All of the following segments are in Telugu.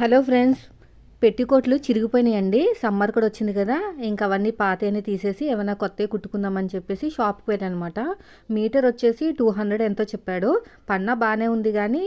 హలో ఫ్రెండ్స్ పెట్టికోట్లు చిరిగిపోయినాయండి. సమ్మర్ కూడా వచ్చింది కదా. ఇంకా అవన్నీ పాతేనే తీసేసి ఏమైనా కొత్తవి కుట్టుకుందామని చెప్పేసి షాప్కి వెళ్ళాను అనమాట మీటర్ వచ్చేసి టూ హండ్రెడ్ ఎంతో చెప్పాడు. పన్న బాగానే ఉంది కానీ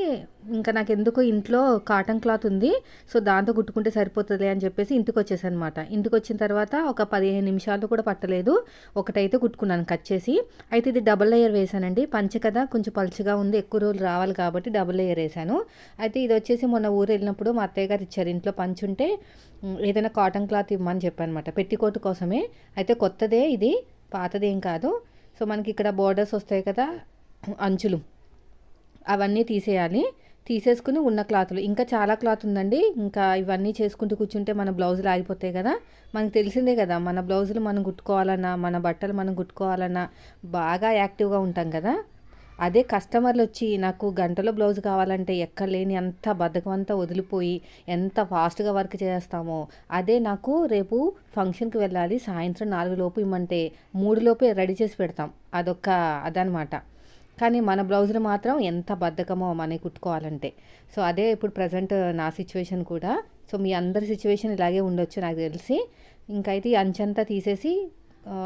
ఇంకా నాకు ఎందుకు ఇంట్లో కాటన్ క్లాత్ ఉంది. సో దాంతో కుట్టుకుంటే సరిపోతుంది అని చెప్పేసి ఇంటికి వచ్చేసాను అనమాట ఇంటికి వచ్చిన తర్వాత ఒక పదిహేను నిమిషాలు కూడా పట్టలేదు. ఒకటైతే కుట్టుకున్నాను కట్ చేసి. అయితే ఇది డబుల్ లేయర్ వేసానండి. పంచ కదా కొంచెం పలుచగా ఉంది. ఎక్కువ రోజులు రావాలి కాబట్టి డబుల్ లేయర్ వేసాను. అయితే ఇది వచ్చేసి మొన్న ఊరు వెళ్ళినప్పుడు మా అత్తయ్య గారు ఇచ్చారు. ఇంట్లో పంచుంటే అంటే ఏదైనా కాటన్ క్లాత్ ఇవ్వమని చెప్పనమాట. పెట్టికోటు కోసమే. అయితే కొత్తదే ఇది పాతదేం కాదు. సో మనకి ఇక్కడ బోర్డర్స్ వస్తాయి కదా అంచులు. అవన్నీ తీసేయాలి. తీసేసుకుని ఉన్న క్లాత్లు. ఇంకా చాలా క్లాత్ ఉందండి. ఇంకా ఇవన్నీ చేసుకుంటూ కూర్చుంటే మన బ్లౌజులు ఆగిపోతాయి కదా. మనకు తెలిసిందే కదా మన బ్లౌజులు మనం కుట్టుకోవాలన్నా మన బట్టలు మనం కుట్టుకోవాలన్నా బాగా యాక్టివ్గా ఉంటాం కదా. అదే కస్టమర్లు వచ్చి నాకు గంటలో బ్లౌజ్ కావాలంటే ఎక్కడ లేని అంత బద్ధకం అంతా వదిలిపోయి ఎంత ఫాస్ట్గా వర్క్ చేస్తామో అదే నాకు రేపు ఫంక్షన్కి వెళ్ళాలి సాయంత్రం నాలుగు లోపు ఇమ్మంటే మూడు లోపే రెడీ చేసి పెడతాం. అదొక అదనమాట. కానీ మన బ్లౌజులు మాత్రం ఎంత బద్ధకమో మనకి కుట్టుకోవాలంటే. సో అదే ఇప్పుడు ప్రజెంట్ నా సిచ్యువేషన్ కూడా. సో మీ అందరి సిచ్యువేషన్ ఇలాగే ఉండొచ్చు నాకు తెలిసి. ఇంకైతే ఈ అంచంతా తీసేసి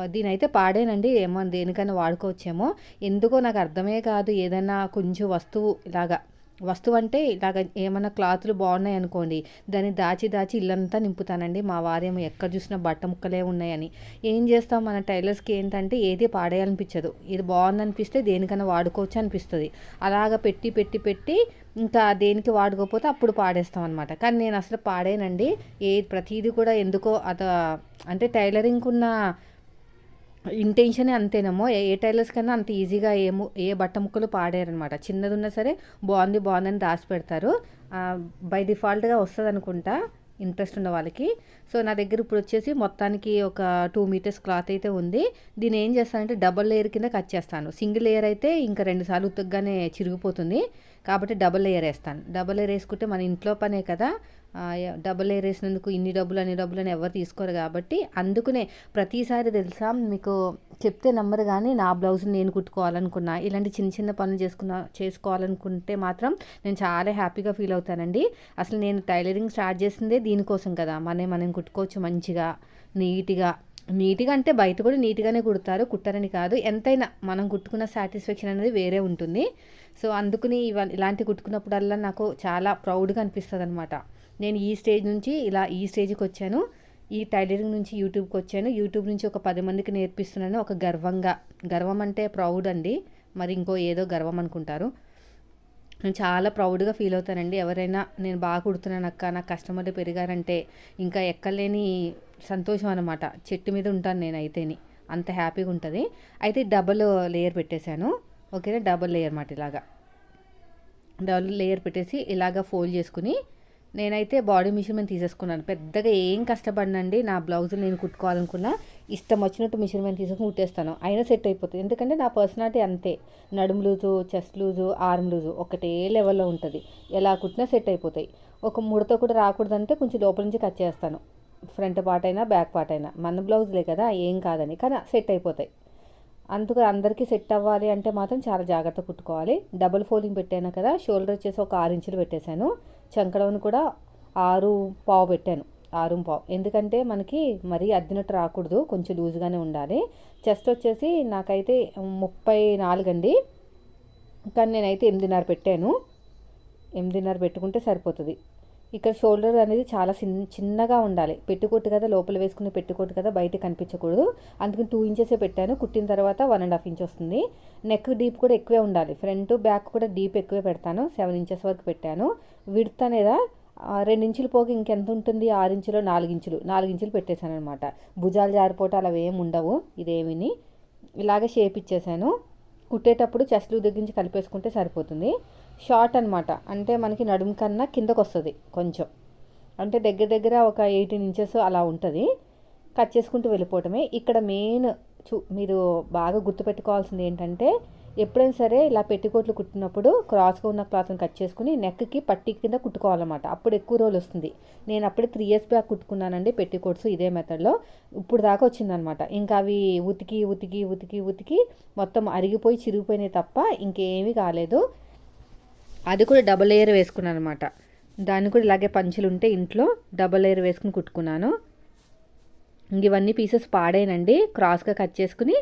దీనైతే పాడేనండి ఏమో దేనికైనా వాడుకోవచ్చేమో. ఎందుకో నాకు అర్థమే కాదు ఏదైనా కొంచెం వస్తువు ఇలాగా వస్తువు అంటే ఇలాగ ఏమైనా క్లాతులు బాగున్నాయి అనుకోండి దాన్ని దాచి దాచి ఇల్లంతా నింపుతానండి. మా వారేమో ఎక్కడ చూసినా బట్ట ముక్కలే ఉన్నాయని. ఏం చేస్తాం మన టైలర్స్కి ఏంటంటే ఏది పాడేయాలనిపించదు. ఇది బాగుందనిపిస్తే దేనికైనా వాడుకోవచ్చు అనిపిస్తుంది. అలాగ పెట్టి పెట్టి పెట్టి ఇంకా దేనికి వాడుకోకపోతే అప్పుడు పాడేస్తాం అనమాట కానీ నేను అసలు పాడేనండి. ఏ ప్రతిదీ కూడా ఎందుకో అద అంటే టైలరింగ్ ఉన్న ఇంటెన్షనే అంతేనేమో. ఏ ఏ టైలర్స్ కన్నా అంత ఈజీగా ఏమో ఏ బట్ట ముక్కలు పాడారనమాట చిన్నది ఉన్నా సరే బాగుంది బాగుందని రాసి పెడతారు. బై డిఫాల్ట్గా వస్తుంది అనుకుంటా ఇంట్రెస్ట్ ఉన్న వాళ్ళకి. సో నా దగ్గర ఇప్పుడు వచ్చేసి మొత్తానికి ఒక టూ మీటర్స్ క్లాత్ అయితే ఉంది. దీన్ని ఏం చేస్తానంటే డబల్ లేయర్ కింద కట్ చేస్తాను. సింగిల్ లేయర్ అయితే ఇంకా రెండు సార్లు ఉతుగ్గానే చిరిగిపోతుంది. కాబట్టి డబల్ లేయర్ వేస్తాను. డబల్ లేయర్ వేసుకుంటే మన ఇంట్లో పనే కదా. డబ్బులు ఏరేసినందుకు వేసినందుకు ఇన్ని డబ్బులు అన్ని డబ్బులు అని ఎవరు తీసుకోరు కాబట్టి అందుకునే ప్రతిసారి తెలుసా మీకు చెప్తే నమ్మరు కానీ నా బ్లౌజ్ నేను కుట్టుకోవాలనుకున్నా. ఇలాంటి చిన్న చిన్న పనులు చేసుకున్న చేసుకోవాలనుకుంటే మాత్రం నేను చాలా హ్యాపీగా ఫీల్ అవుతానండి. అసలు నేను టైలరింగ్ స్టార్ట్ చేసిందే దీనికోసం కదా. మనే మనం కుట్టుకోవచ్చు మంచిగా నీట్గా. నీట్గా అంటే బయట కూడా నీట్గానే కుడతారు కుట్టారని కాదు. ఎంతైనా మనం కుట్టుకున్న సాటిస్ఫాక్షన్ అనేది వేరే ఉంటుంది. సో అందుకని ఇవ ఇలాంటి కుట్టుకున్నప్పుడల్లా నాకు చాలా ప్రౌడ్గా అనిపిస్తుంది అనమాట నేను ఈ స్టేజ్ నుంచి ఇలా ఈ స్టేజ్కి వచ్చాను. ఈ టైలరింగ్ నుంచి యూట్యూబ్కి వచ్చాను. యూట్యూబ్ నుంచి ఒక పది మందికి నేర్పిస్తున్నాను. ఒక గర్వంగా. గర్వం అంటే ప్రౌడ్ అండి. మరి ఇంకో ఏదో గర్వం అనుకుంటారు. నేను చాలా ప్రౌడ్గా ఫీల్ అవుతానండి. ఎవరైనా నేను బాగా కుడుతున్నాను అక్క నా కస్టమర్లు పెరిగారంటే ఇంకా ఎక్కలేని సంతోషం అనమాట చెట్టు మీద ఉంటాను నేను అయితేని. అంత హ్యాపీగా ఉంటుంది. అయితే డబల్ లేయర్ పెట్టేశాను. ఓకేనా? డబల్ లేయర్ మాట ఇలాగా. డబల్ లేయర్ పెట్టేసి ఇలాగా ఫోల్డ్ చేసుకుని నేనైతే బాడీ మెషర్మెంట్ తీసేసుకున్నాను. పెద్దగా ఏం కష్టపడినండి. నా బ్లౌజ్ నేను కుట్టుకోవాలనుకున్నా ఇష్టం వచ్చినట్టు మెషర్మెంట్ తీసుకుని కుట్టేస్తాను. అయినా సెట్ అయిపోతుంది. ఎందుకంటే నా పర్సనాలిటీ అంతే. నడుము loose chest loose arm loose ఒకటే లెవెల్లో ఉంటుంది. ఎలా కుట్టినా సెట్ అయిపోతాయి. ఒక ముడత కూడా రాకూడదంటే కొంచెం లోపల నుంచి కట్ చేస్తాను. ఫ్రంట్ పార్ట్ అయినా బ్యాక్ పార్ట్ అయినా. మన బ్లౌజ్లే కదా ఏం కాదని. కానీ సెట్ అయిపోతాయి. అందుకు అందరికీ సెట్ అవ్వాలి అంటే మాత్రం చాలా జాగ్రత్త కుట్టుకోవాలి. డబుల్ ఫోల్డింగ్ పెట్టాను కదా షోల్డర్ వచ్చేసి ఒక ఆరు ఇంచులు పెట్టేశాను. చంకడవను కూడా ఆరు పావు పెట్టాను. ఆరు పావు. ఎందుకంటే మనకి మరీ అద్దినట్టు రాకూడదు. కొంచెం లూజ్గానే ఉండాలి. చెస్ట్ వచ్చేసి నాకైతే ముప్పై నాలుగు అండి. కానీ నేనైతే ఎనిమిదిన్నర పెట్టాను. ఎనిమిదిన్నర పెట్టుకుంటే సరిపోతుంది. ఇక్కడ షోల్డర్ అనేది చాలా చిన్న చిన్నగా ఉండాలి. పెట్టుకోట్టు కదా లోపల వేసుకునే పెట్టుకోట్టు కదా బయట కనిపించకూడదు. అందుకని టూ ఇంచెసే పెట్టాను. కుట్టిన తర్వాత వన్ అండ్ హాఫ్ ఇంచ్ వస్తుంది. నెక్ డీప్ కూడా ఎక్కువే ఉండాలి. ఫ్రంట్ బ్యాక్ కూడా డీప్ ఎక్కువే పెడతాను. సెవెన్ ఇంచెస్ వరకు పెట్టాను. విడ్త్ అనేది రెండు పోక ఇంకెంత ఉంటుంది? ఆరించులో నాలుగించులు నాలుగించులు పెట్టేశాను అనమాట భుజాలు జారిపోట అలా ఏమి ఉండవు. ఇదేమిని? ఇలాగే షేప్ ఇచ్చేసాను కుట్టేటప్పుడు చెస్ట్ దగ్గరించి కలిపేసుకుంటే సరిపోతుంది. షార్ట్ అనమాట అంటే మనకి నడుము కన్నా కిందకు వస్తుంది కొంచెం. అంటే దగ్గర దగ్గర ఒక ఎయిటీన్ ఇంచెస్ అలా ఉంటుంది. కట్ చేసుకుంటూ వెళ్ళిపోవటమే. ఇక్కడ మెయిన్ చూ మీరు బాగా గుర్తుపెట్టుకోవాల్సింది ఏంటంటే ఎప్పుడైనా సరే ఇలా పెట్టికోట్లు కుట్టినప్పుడు క్రాస్గా ఉన్న క్లాత్ని కట్ చేసుకుని నెక్కి పట్టి కింద కుట్టుకోవాలన్నమాట. అప్పుడు ఎక్కువ రోజులు వస్తుంది. నేను అప్పుడే త్రీ ఇయర్స్ బ్యాక్ కుట్టుకున్నానండి పెట్టికోట్స్ ఇదే మెథడ్లో. ఇప్పుడు దాకా వచ్చిందనమాట ఇంకా అవి ఉతికి ఉతికి ఉతికి ఉతికి మొత్తం అరిగిపోయి చిరిగిపోయినాయి తప్ప ఇంకేమీ కాలేదు. అది కూడా డబల్ లేయర్ వేసుకున్నాను అనమాట దాన్ని కూడా ఇలాగే పంచులు ఉంటే ఇంట్లో డబల్ లేయర్ వేసుకుని కుట్టుకున్నాను. ఇవన్నీ పీసెస్ పాడేనండి. క్రాస్గా కట్ చేసుకుని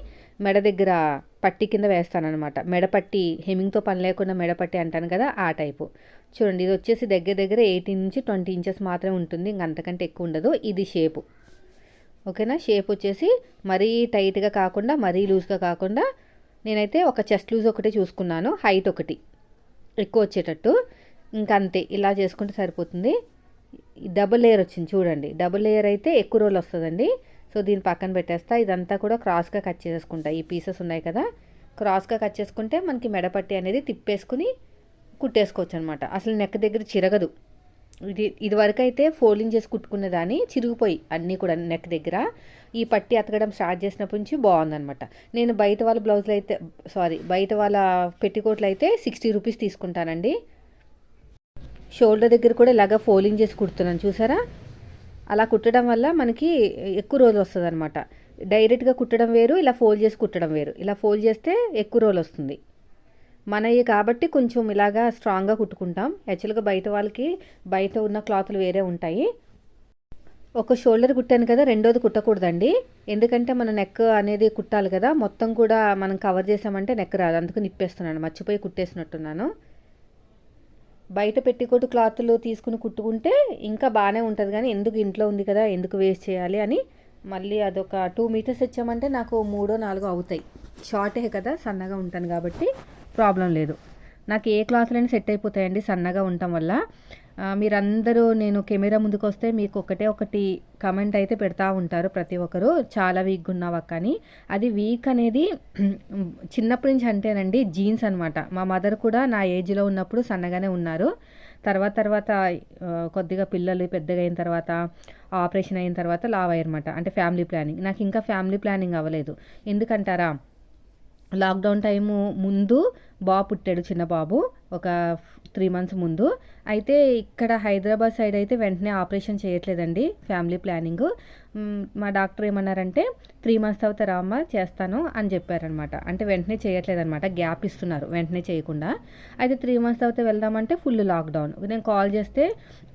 మెడ దగ్గర పట్టి కింద వేస్తానమాట మెడపట్టి హెమింగ్తో పని లేకుండా మెడపట్టి అంటాను కదా ఆ టైపు. చూడండి ఇది వచ్చేసి దగ్గర దగ్గర ఎయిటీన్ నుంచి ట్వంటీ ఇంచెస్ మాత్రమే ఉంటుంది. ఇంక అంతకంటే ఎక్కువ ఉండదు. ఇది షేపు. ఓకేనా? షేప్ వచ్చేసి మరీ టైట్గా కాకుండా మరీ లూజ్గా కాకుండా నేనైతే ఒక చెస్ట్ లూజ్ ఒకటి చూసుకున్నాను. హైట్ ఒకటి. ఎక్కువ వచ్చేటట్టు ఇంకా అంతే ఇలా చేసుకుంటే సరిపోతుంది. డబుల్ లేయర్ వచ్చింది చూడండి. డబుల్ లేయర్ అయితే ఎక్కువ రోజులు వస్తుందండి. సో దీన్ని పక్కన పెట్టేస్తా. ఇదంతా కూడా క్రాస్గా కట్ చేసుకుంటా ఈ పీసెస్ ఉన్నాయి కదా. క్రాస్గా కట్ చేసుకుంటే మనకి మెడపట్టి అనేది తిప్పేసుకుని కుట్టేసుకోవచ్చు అనమాట అసలు నెక్ దగ్గర చిరగదు. ఇది ఇదివరకు అయితే ఫోల్డింగ్ చేసి కుట్టుకునేదాన్ని చిరిగిపోయి అన్నీ కూడా నెక్ దగ్గర. ఈ పట్టి అతకడం స్టార్ట్ చేసినప్పటి నుంచి బాగుందనమాట నేను బయట వాళ్ళ బ్లౌజులు అయితే సారీ బయట వాళ్ళ పెట్టికోట్లు అయితే సిక్స్టీ రూపీస్ తీసుకుంటానండి. షోల్డర్ దగ్గర కూడా ఇలాగ ఫోల్డింగ్ చేసి కుడుతున్నాను చూసారా? అలా కుట్టడం వల్ల మనకి ఎక్కువ రోజులు వస్తుంది అనమాట డైరెక్ట్గా కుట్టడం వేరు ఇలా ఫోల్డ్ చేసి కుట్టడం వేరు. ఇలా ఫోల్డ్ చేస్తే ఎక్కువ రోజులు వస్తుంది. మనవి కాబట్టి కొంచెం ఇలాగా స్ట్రాంగ్గా కుట్టుకుంటాం. యాక్చువల్గా బయట వాళ్ళకి బయట ఉన్న క్లాత్లు వేరే ఉంటాయి. ఒక షోల్డర్ కుట్టాను కదా రెండోది కుట్టకూడదండి. ఎందుకంటే మన నెక్ అనేది కుట్టాలి కదా మొత్తం కూడా మనం కవర్ చేసామంటే నెక్ రాదు. అందుకు నిప్పేస్తున్నాను మర్చిపోయి కుట్టేసినట్టున్నాను. బయట పెట్టికోటు క్లాత్లు తీసుకుని కుట్టుకుంటే ఇంకా బాగానే ఉంటుంది. కానీ ఎందుకు ఇంట్లో ఉంది కదా ఎందుకు వేస్ట్ చేయాలి అని మళ్ళీ అదొక టూ మీటర్స్ ఇచ్చామంటే నాకు మూడో నాలుగో అవుతాయి. షార్టే కదా సన్నగా ఉంటాను కాబట్టి. ప్రాబ్లం లేదు. నాకు ఏ క్లాత్లైనా సెట్ అయిపోతాయండి సన్నగా ఉండటం వల్ల. మీరందరూ నేను కెమెరా ముందుకు వస్తే మీకు ఒకటే ఒకటి కమెంట్ అయితే పెడతా ఉంటారు ప్రతి ఒక్కరు. చాలా వీక్గా ఉన్నావా కానీ. అది వీక్ అనేది చిన్నప్పటి నుంచి అంటేనండి జీన్స్ అనమాట మా మదర్ కూడా నా ఏజ్లో ఉన్నప్పుడు సన్నగానే ఉన్నారు. తర్వాత తర్వాత కొద్దిగా పిల్లలు పెద్దగా అయిన తర్వాత ఆపరేషన్ అయిన తర్వాత లావ్ అయ్యారన్నమాట. అంటే ఫ్యామిలీ ప్లానింగ్ నాకు ఇంకా ఫ్యామిలీ ప్లానింగ్ అవ్వలేదు. ఎందుకంటారా? లాక్డౌన్ టైము ముందు బాబు పుట్టాడు చిన్న బాబు ఒక త్రీ మంత్స్ ముందు. అయితే ఇక్కడ హైదరాబాద్ సైడ్ అయితే వెంటనే ఆపరేషన్ చేయట్లేదండి ఫ్యామిలీ ప్లానింగ్. మా డాక్టర్ ఏమన్నారంటే త్రీ మంత్స్ తర్వాత రామ్మ చేస్తాను అని చెప్పారనమాట. అంటే వెంటనే చేయట్లేదనమాట గ్యాప్ ఇస్తున్నారు వెంటనే చేయకుండా. అయితే త్రీ మంత్స్ తర్వాత వెళ్దామంటే ఫుల్ లాక్డౌన్. నేను కాల్ చేస్తే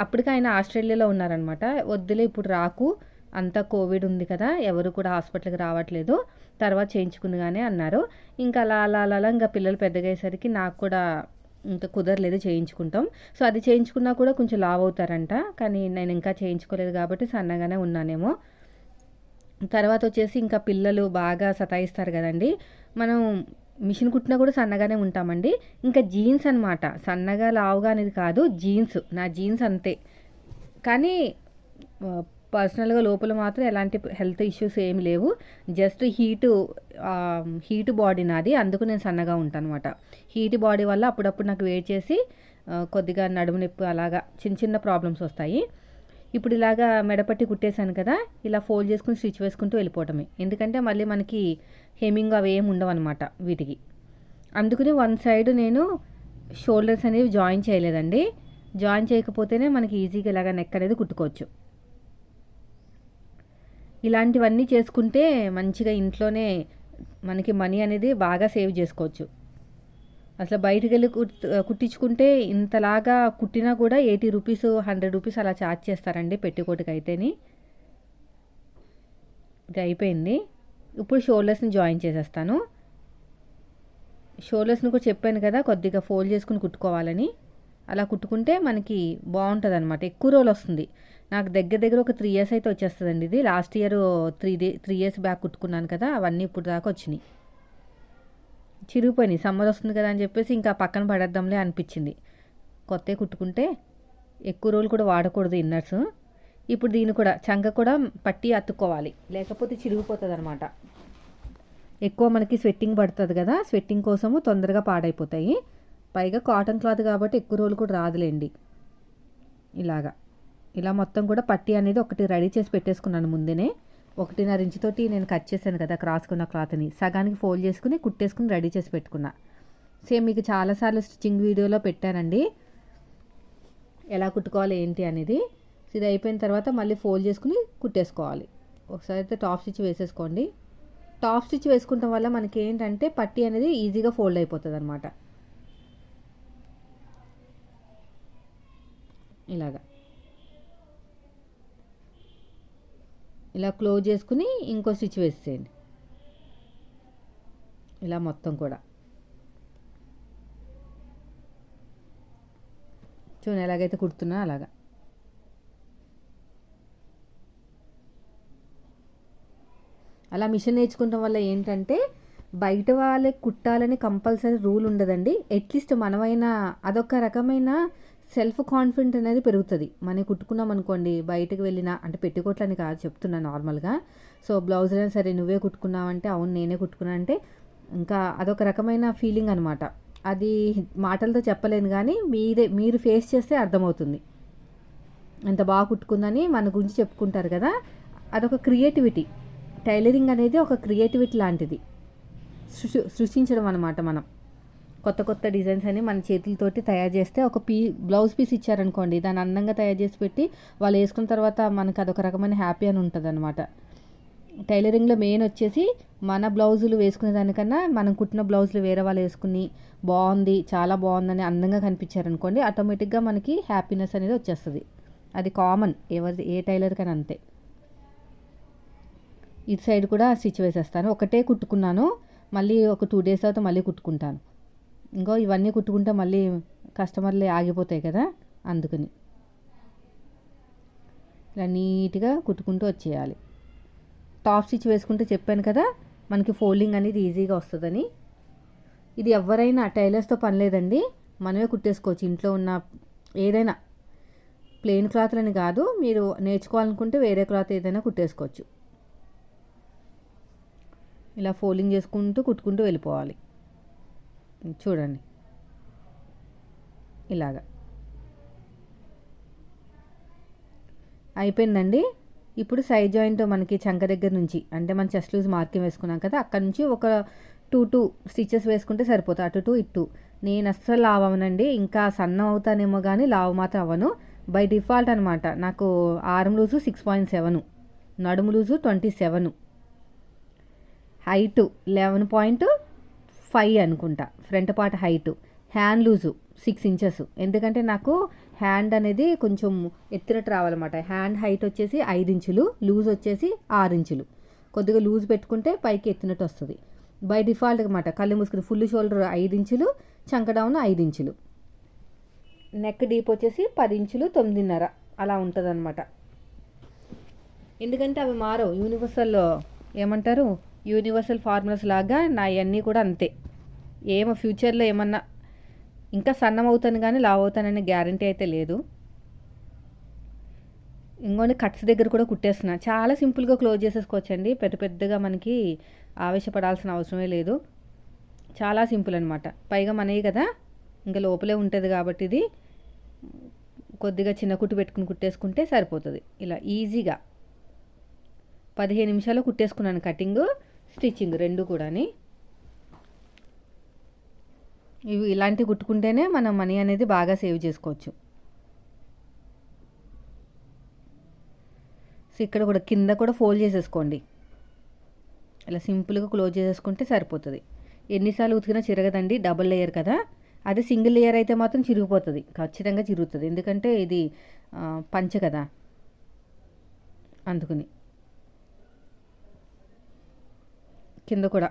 అప్పటికి ఆయన ఆస్ట్రేలియాలో ఉన్నారనమాట. వద్దులే ఇప్పుడు రాకు అంతా కోవిడ్ ఉంది కదా ఎవరు కూడా హాస్పిటల్కి రావట్లేదు. తర్వాత చేయించుకుందిగానే అన్నారు. ఇంకా అలా అలా అలా ఇంకా పిల్లలు పెద్దగా అయ్యేసరికి నాకు కూడా ఇంకా కుదరలేదు చేయించుకుంటాం. సో అది చేయించుకున్నా కూడా కొంచెం లావ్ అవుతారంట. కానీ నేను ఇంకా చేయించుకోలేదు కాబట్టి సన్నగానే ఉన్నానేమో. తర్వాత వచ్చేసి ఇంకా పిల్లలు బాగా సతాయిస్తారు కదండి. మనం మిషన్ కుట్టినా కూడా సన్నగానే ఉంటామండి. ఇంకా జీన్స్ అనమాట సన్నగా లావుగా అనేది కాదు జీన్స్. నా జీన్స్ అంతే. కానీ పర్సనల్గా లోపల మాత్రం ఎలాంటి హెల్త్ ఇష్యూస్ ఏమి లేవు. జస్ట్ హీటు హీట్ బాడీ నాది. అందుకు నేను సన్నగా ఉంటాను అనమాట హీట్ బాడీ వల్ల అప్పుడప్పుడు నాకు వెయిట్ చేసి కొద్దిగా నడుము నొప్పి అలాగా చిన్న చిన్న ప్రాబ్లమ్స్ వస్తాయి. ఇప్పుడు ఇలాగా మెడపట్టి కుట్టేశాను కదా ఇలా ఫోల్డ్ చేసుకుని స్టిచ్ వేసుకుంటూ వెళ్ళిపోవటమే. ఎందుకంటే మళ్ళీ మనకి హెమింగ్ అవి ఏమి ఉండవు అనమాట వీటికి. అందుకని వన్ సైడ్ నేను షోల్డర్స్ అనేవి జాయిన్ చేయలేదండి. జాయిన్ చేయకపోతేనే మనకి ఈజీగా ఇలాగ నెక్ అనేది కుట్టుకోవచ్చు. ఇలాంటివన్నీ చేసుకుంటే మంచిగా ఇంట్లోనే మనకి మనీ అనేది బాగా సేవ్ చేసుకోవచ్చు. అసలు బయటికి వెళ్ళి కుట్టించుకుంటే ఇంతలాగా కుట్టినా కూడా ఎయిటీ రూపీస్ హండ్రెడ్ రూపీస్ అలా ఛార్జ్ చేస్తారండి పెట్టికోటికి అయితేని ఇది అయిపోయింది. ఇప్పుడు షోల్డర్స్ని జాయిన్ చేసేస్తాను. షోల్డర్స్ని కూడా చెప్పాను కదా కొద్దిగా ఫోల్డ్ చేసుకుని కుట్టుకోవాలని. అలా కుట్టుకుంటే మనకి బాగుంటుంది అనమాట ఎక్కువ రోజులు వస్తుంది. నాకు దగ్గర దగ్గర ఒక త్రీ ఇయర్స్ అయితే వచ్చేస్తుందండి ఇది. Last year three day three years back కుట్టుకున్నాను కదా అవన్నీ ఇప్పుడు దాకా వచ్చినాయి. చిరిగిపోయినాయి. సమ్మర్ వస్తుంది కదా అని చెప్పేసి ఇంకా పక్కన పడేద్దాంలే అనిపించింది. కొత్త కుట్టుకుంటే ఎక్కువ రోజులు కూడా వాడకూడదు ఇన్నర్స్. ఇప్పుడు దీన్ని కూడా చంక కూడా పట్టి అతుక్కోవాలి. లేకపోతే చిరిగిపోతుంది అనమాట ఎక్కువ మనకి స్వెట్టింగ్ పడుతుంది కదా స్వెట్టింగ్ కోసము తొందరగా పాడైపోతాయి. పైగా కాటన్ క్లాత్ కాబట్టి ఎక్కువ రోజులు కూడా రాదులేండి. ఇలాగా. ఇలా మొత్తం కూడా పట్టి అనేది ఒకటి రెడీ చేసి పెట్టేసుకున్నాను ముందేనే. ఒకటిన్నర ఇంచుతోటి నేను కట్ చేశాను కదా క్రాస్కున్న క్లాత్ని. సగానికి ఫోల్డ్ చేసుకుని కుట్టేసుకుని రెడీ చేసి పెట్టుకున్నా. సేమ్ మీకు చాలాసార్లు స్టిచ్చింగ్ వీడియోలో పెట్టానండి. ఎలా కుట్టుకోవాలి ఏంటి అనేది. ఇది అయిపోయిన తర్వాత మళ్ళీ ఫోల్డ్ చేసుకుని కుట్టేసుకోవాలి. ఒకసారి అయితే టాప్ స్టిచ్ వేసేసుకోండి. టాప్ స్టిచ్ వేసుకుంటాం వల్ల మనకి ఏంటంటే పట్టి అనేది ఈజీగా ఫోల్డ్ అయిపోతుంది అనమాట ఇలాగా. ఇలా క్లోజ్ చేసుకుని ఇంకో స్విచ్ వేసేయండి ఇలా మొత్తం కూడా. చూడండి ఎలాగైతే కుడుతున్నా అలాగా. అలా మిషన్ నేర్చుకోవడం వల్ల ఏంటంటే బయట వాళ్ళకి కుట్టాలని కంపల్సరీ రూల్ ఉండదండి. అట్లీస్ట్ మనమైనా అదొక రకమైన సెల్ఫ్ కాన్ఫిడెంట్ అనేది పెరుగుతుంది. మనం కుట్టుకున్నాం అనుకోండి బయటకు వెళ్ళినా అంటే పెట్టుకోవట్లని కాదు చెప్తున్నా నార్మల్గా. సో బ్లౌజ్ అయినా సరే నువ్వే కుట్టుకున్నావంటే అవును నేనే కుట్టుకున్నా అంటే ఇంకా అదొక రకమైన ఫీలింగ్ అనమాట అది మాటలతో చెప్పలేను కానీ మీరే మీరు ఫేస్ చేస్తే అర్థమవుతుంది. ఎంత బాగా కుట్టుకుందని మన గురించి చెప్పుకుంటారు కదా అదొక క్రియేటివిటీ. టైలరింగ్ అనేది ఒక క్రియేటివిటీ లాంటిది. సృష్టి సృష్టించడం అనమాట మనం. కొత్త కొత్త డిజైన్స్ అని మన చేతులతోటి తయారు చేస్తే ఒక పీ బ్లౌజ్ పీస్ ఇచ్చారనుకోండి దాన్ని అందంగా తయారు చేసి పెట్టి వాళ్ళు వేసుకున్న తర్వాత మనకు అదొక రకమైన హ్యాపీ అని ఉంటుంది అనమాట టైలరింగ్లో మెయిన్ వచ్చేసి మన బ్లౌజులు వేసుకునే దానికన్నా మనం కుట్టిన బ్లౌజులు వేరే వాళ్ళు వేసుకుని బాగుంది చాలా బాగుందని అందంగా కనిపించారనుకోండి ఆటోమేటిక్గా మనకి హ్యాపీనెస్ అనేది వచ్చేస్తుంది. అది కామన్ ఎవరి ఏ టైలర్కైనా అంతే. ఇటు సైడ్ కూడా స్టిచ్ వేసేస్తాను. ఒకటే కుట్టుకున్నాను మళ్ళీ ఒక టూ డేస్ తర్వాత మళ్ళీ కుట్టుకుంటాను. ఇంకో ఇవన్నీ కుట్టుకుంటే మళ్ళీ కస్టమర్లు ఆగిపోతాయి కదా అందుకని. ఇలా నీట్గా కుట్టుకుంటూ వచ్చేయాలి. టాప్ స్టిచ్ వేసుకుంటే చెప్పాను కదా మనకి ఫోల్డింగ్ అనేది ఈజీగా వస్తుందని. ఇది ఎవరైనా టైలర్స్తో పని లేదండి మనమే కుట్టేసుకోవచ్చు. ఇంట్లో ఉన్న ఏదైనా ప్లెయిన్ క్లాత్లని కాదు మీరు నేర్చుకోవాలనుకుంటే వేరే క్లాత్ ఏదైనా కుట్టేసుకోవచ్చు. ఇలా ఫోల్డింగ్ చేసుకుంటూ కుట్టుకుంటూ వెళ్ళిపోవాలి. చూడండి. ఇలాగా. అయిపోయిందండి. ఇప్పుడు సైడ్ జాయింట్ మనకి చంక దగ్గర నుంచి అంటే మన చెస్ట్ లూజ్ మార్కింగ్ వేసుకున్నాం కదా అక్కడ నుంచి ఒక టూ టూ స్టిచెస్ వేసుకుంటే సరిపోతుంది. అటు టూ ఇటు. నేను అస్సలు లావ్ అవనండి ఇంకా సన్నం అవుతానేమో కానీ లావు మాత్రం అవ్వను. బై డిఫాల్ట్ అనమాట నాకు arm loose six point seven నడుము loose twenty seven. Height eleven point five అనుకుంటా. Front part height. Hand loose six inches. ఎందుకంటే నాకు హ్యాండ్ అనేది కొంచెం ఎత్తినట్టు రావాలన్నమాట. హ్యాండ్ హైట్ వచ్చేసి ఐదు ఇంచులు లూజ్ వచ్చేసి ఆరు ఇంచులు. కొద్దిగా లూజ్ పెట్టుకుంటే పైకి ఎత్తినట్టు వస్తుంది. బై డిఫాల్ట్ అనమాట కళ్ళు మూసుకుని ఫుల్ షోల్డర్ ఐదు ఇంచులు చంక డౌన్ ఐదు ఇంచులు. నెక్ డీప్ వచ్చేసి పది ఇంచులు తొమ్మిదిన్నర. అలా ఉంటుంది అనమాట ఎందుకంటే అవి మారవు. యూనివర్సల్లో ఏమంటారు? యూనివర్సల్ ఫార్ములాస్ లాగా నా ఇవన్నీ కూడా అంతే. ఏమో ఫ్యూచర్లో ఏమన్నా ఇంకా సన్నం అవుతాను కానీ లావ్ అవుతాననే గ్యారంటీ అయితే లేదు. ఇంకోటి కట్స్ దగ్గర కూడా కుట్టేస్తున్నా. చాలా సింపుల్గా క్లోజ్ చేసేసుకోవచ్చండి. పెద్ద పెద్దగా మనకి ఆవేశపడాల్సిన అవసరమే లేదు. చాలా సింపుల్ అనమాట పైగా మనవి కదా ఇంకా లోపలే ఉంటుంది కాబట్టి ఇది కొద్దిగా చిన్న కుట్టు పెట్టుకుని కుట్టేసుకుంటే సరిపోతుంది. ఇలా ఈజీగా పదిహేను నిమిషాలు కుట్టేసుకున్నాను కటింగు. స్టిచ్చింగ్ రెండు కూడాని. ఇవి ఇలాంటివి కుట్టుకుంటేనే మనం మనీ అనేది బాగా సేవ్ చేసుకోవచ్చు. సో ఇక్కడ కూడా కింద కూడా ఫోల్డ్ చేసేసుకోండి. ఇలా సింపుల్గా క్లోజ్ చేసేసుకుంటే సరిపోతుంది. ఎన్నిసార్లు ఉతికినా చిరగదండి డబుల్ లేయర్ కదా. అదే సింగిల్ లేయర్ అయితే మాత్రం చిరిగిపోతుంది ఖచ్చితంగా చిరుగుతుంది. ఎందుకంటే ఇది పంచ కదా. అందుకుని. కింద కూడా.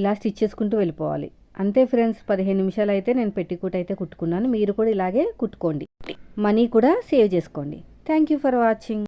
ఇలా స్టిచ్ చేసుకుంటూ వెళ్ళిపోవాలి. అంతే ఫ్రెండ్స్ పదిహేను నిమిషాలు అయితే నేను పెట్టికూట అయితే కుట్టుకున్నాను. మీరు కూడా ఇలాగే కుట్టుకోండి. మనీ కూడా సేవ్ చేసుకోండి. Thank you for watching